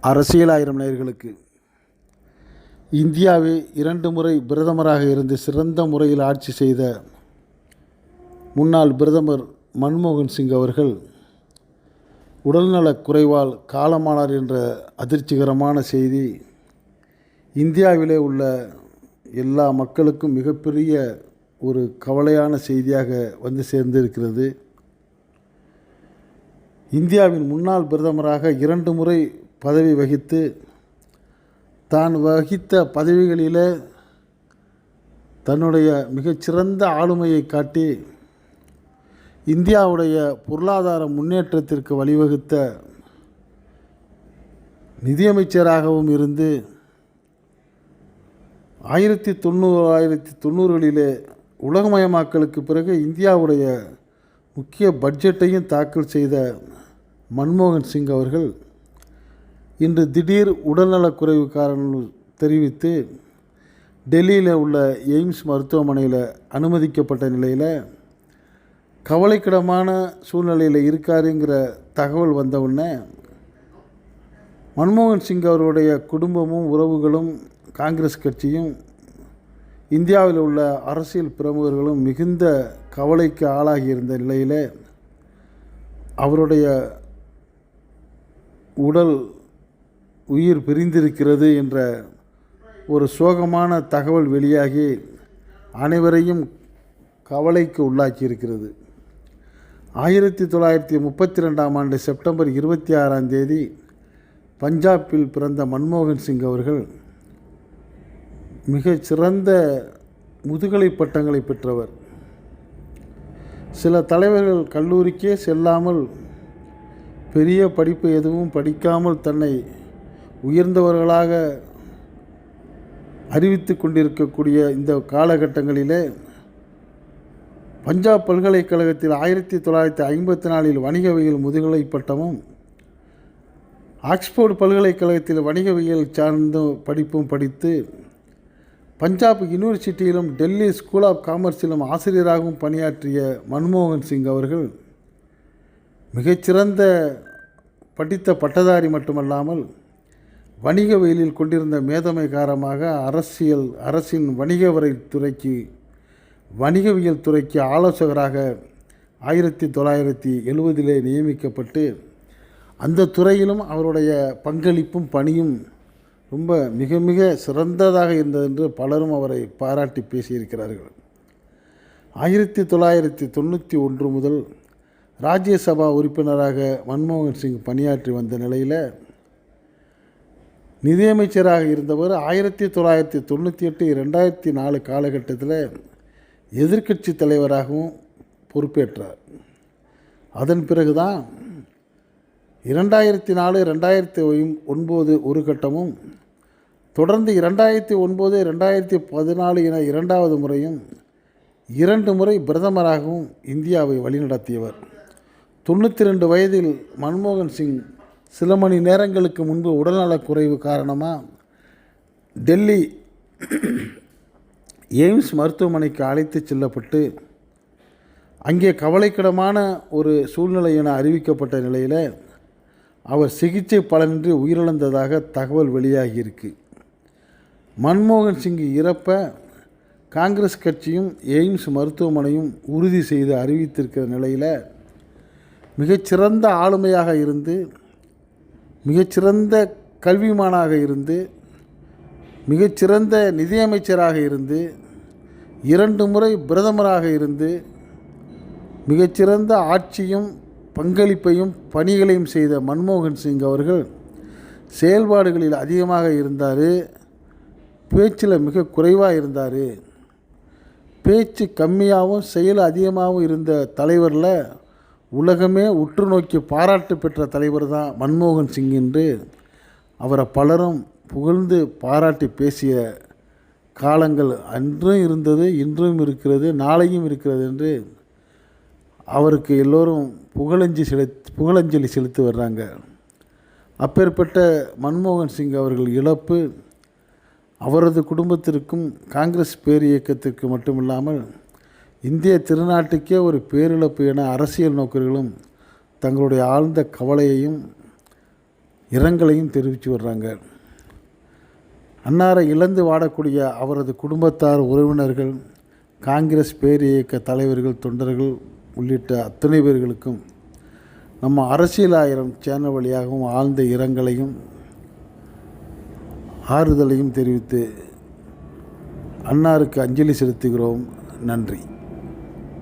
அரசியல் ஆயிரம் இந்தியாவை இரண்டு முறை பிரதமராக இருந்து சிறந்த முறையில் ஆட்சி செய்த முன்னாள் பிரதமர் மன்மோகன் சிங் அவர்கள் உடல்நலக் குறைவால் காலமானார் என்ற அதிர்ச்சிகரமான செய்தி இந்தியாவிலே உள்ள எல்லா மக்களுக்கும் மிகப்பெரிய ஒரு கவலையான செய்தியாக வந்து சேர்ந்திருக்கிறது. இந்தியாவின் முன்னாள் பிரதமராக இரண்டு முறை பதவி வகித்து தான் வகித்த பதவிகளில் தன்னுடைய மிகச்சிறந்த ஆளுமையை காட்டி இந்தியாவுடைய பொருளாதார முன்னேற்றத்திற்கு வழிவகுத்த நிதியமைச்சராகவும் இருந்து ஆயிரத்தி தொண்ணூறு ஆயிரத்தி தொண்ணூறுகளிலே உலகமயமாக்கலுக்கு பிறகு இந்தியாவுடைய முக்கிய பட்ஜெட்டையும் தாக்கல் செய்த மன்மோகன் சிங் அவர்கள் இன்று திடீர் உடல்நலக்குறைவு காரணம் தெரிவித்து டெல்லியில் உள்ள எய்ம்ஸ் மருத்துவமனையில் அனுமதிக்கப்பட்ட நிலையில் கவலைக்கிடமான சூழ்நிலையில் இருக்காருங்கிற தகவல் வந்தவுடனே மன்மோகன் சிங் அவருடைய குடும்பமும் உறவுகளும் காங்கிரஸ் கட்சியும் இந்தியாவில் உள்ள அரசியல் பிரமுகர்களும் மிகுந்த கவலைக்கு ஆளாகியிருந்த நிலையில் அவருடைய உடல் உயிர் பிரிந்திருக்கிறது என்ற ஒரு சோகமான தகவல் வெளியாகி அனைவரையும் கவலைக்கு உள்ளாக்கியிருக்கிறது. ஆயிரத்தி தொள்ளாயிரத்தி முப்பத்தி ரெண்டாம் ஆண்டு செப்டம்பர் இருபத்தி ஆறாம் தேதி பஞ்சாபில் பிறந்த மன்மோகன் சிங் அவர்கள் மிகச் சிறந்த முதுகலை பட்டங்களை பெற்றவர். சில தலைவர்கள் கல்லூரிக்கே செல்லாமல் பெரிய படிப்பு எதுவும் படிக்காமல் தன்னை உயர்ந்தவர்களாக அறிவித்து கொண்டிருக்கக்கூடிய இந்த காலகட்டங்களிலே பஞ்சாப் பல்கலைக்கழகத்தில் ஆயிரத்தி தொள்ளாயிரத்தி ஐம்பத்தி நாலில் வணிகவியல் முதுகலை பட்டமும் ஆக்ஸ்போர்டு பல்கலைக்கழகத்தில் வணிகவியல் சார்ந்த படிப்பும் படித்து பஞ்சாப் யூனிவர்சிட்டியிலும் டெல்லி ஸ்கூல் ஆஃப் காமர்ஸிலும் ஆசிரியராகவும் பணியாற்றிய மன்மோகன் சிங் அவர்கள் மிகச்சிறந்த படித்த பட்டதாரி மட்டுமல்லாமல் வணிகவியலில் கொண்டிருந்த மேதமை காரணமாக அரசியல் அரசின் வணிகவரை துறைக்கு வணிகவியல் துறைக்கு ஆலோசகராக ஆயிரத்தி தொள்ளாயிரத்தி எழுபதிலே நியமிக்கப்பட்டு அந்த துறையிலும் அவருடைய பங்களிப்பும் பணியும் ரொம்ப மிக மிக சிறந்ததாக இருந்தது என்று பலரும் அவரை பாராட்டி பேசியிருக்கிறார்கள். ஆயிரத்தி தொள்ளாயிரத்தி தொண்ணூற்றி ஒன்று முதல் ராஜ்யசபா உறுப்பினராக மன்மோகன் சிங் பணியாற்றி வந்த நிலையில் நிதியமைச்சராக இருந்தவர் ஆயிரத்தி தொள்ளாயிரத்தி தொண்ணூற்றி எட்டு ரெண்டாயிரத்தி நாலு காலகட்டத்தில் எதிர்க்கட்சி தலைவராகவும் பொறுப்பேற்றார். அதன் பிறகு தான் இரண்டாயிரத்தி நாலு ரெண்டாயிரத்தி ஒன்பது ஒரு கட்டமும் தொடர்ந்து இரண்டாயிரத்தி ஒன்பது ரெண்டாயிரத்தி பதினாலு என இரண்டாவது முறையும் இரண்டு முறை பிரதமராகவும் இந்தியாவை வழிநடத்தியவர். தொண்ணூற்றி ரெண்டு வயதில் மன்மோகன் சிங் சில மணி நேரங்களுக்கு முன்பு உடல்நலக் குறைவு காரணமாக டெல்லி எய்ம்ஸ் மருத்துவமனைக்கு அழைத்து செல்லப்பட்டு அங்கே கவலைக்கிடமான ஒரு சூழ்நிலை என அறிவிக்கப்பட்ட நிலையில் அவர் சிகிச்சை பலனின்றி உயிரிழந்ததாக தகவல் வெளியாகியிருக்கு. மன்மோகன் சிங் இறப்ப காங்கிரஸ் கட்சியும் எய்ம்ஸ் மருத்துவமனையும் உறுதி செய்து அறிவித்திருக்கிற நிலையில் மிகச்சிறந்த ஆளுமையாக இருந்து மிகச்சிறந்த கல்விமானாக இருந்து மிகச்சிறந்த நிதியமைச்சராக இருந்து இரண்டு முறை பிரதமராக இருந்து மிகச்சிறந்த ஆட்சியும் பங்களிப்பையும் பணிகளையும் செய்த மன்மோகன் சிங் அவர்கள் செயல்பாடுகளில் அதிகமாக இருந்தார் பேச்சில் மிக குறைவாக இருந்தார். பேச்சு கம்மியாகவும் செயல் அதிகமாகவும் இருந்த தலைவரில் உலகமே உற்று நோக்கி பாராட்டு பெற்ற தலைவர் தான் மன்மோகன் சிங் என்று அவரை பலரும் புகழ்ந்து பாராட்டி பேசிய காலங்கள் அன்றும் இருந்தது இன்றும் இருக்கிறது நாளையும் இருக்கிறது என்று அவருக்கு எல்லோரும் புகழஞ்சி செலுத் புகழஞ்சலி செலுத்தி வர்றாங்க. அப்பேற்பட்ட மன்மோகன் சிங் அவர்கள் இழப்பு அவரது குடும்பத்திற்கும் காங்கிரஸ் பேரியக்கத்திற்கு மட்டுமில்லாமல் இந்திய திருநாட்டுக்கே ஒரு பேரிழப்பு என அரசியல் நோக்கர்களும் தங்களுடைய ஆழ்ந்த கவலையையும் இரங்கலையும் தெரிவித்து வர்றாங்க. அன்னாரை இழந்து வாடக்கூடிய அவரது குடும்பத்தார் உறவினர்கள் காங்கிரஸ் பேரியக்க தலைவர்கள் தொண்டர்கள் உள்ளிட்ட அத்தனை பேர்களுக்கும் நம்ம அரசியல் ஆயிரம் சேனல் வழியாகவும் ஆழ்ந்த இரங்கலையும் ஆறுதலையும் தெரிவித்து அன்னாருக்கு அஞ்சலி செலுத்துகிறோம். நன்றி.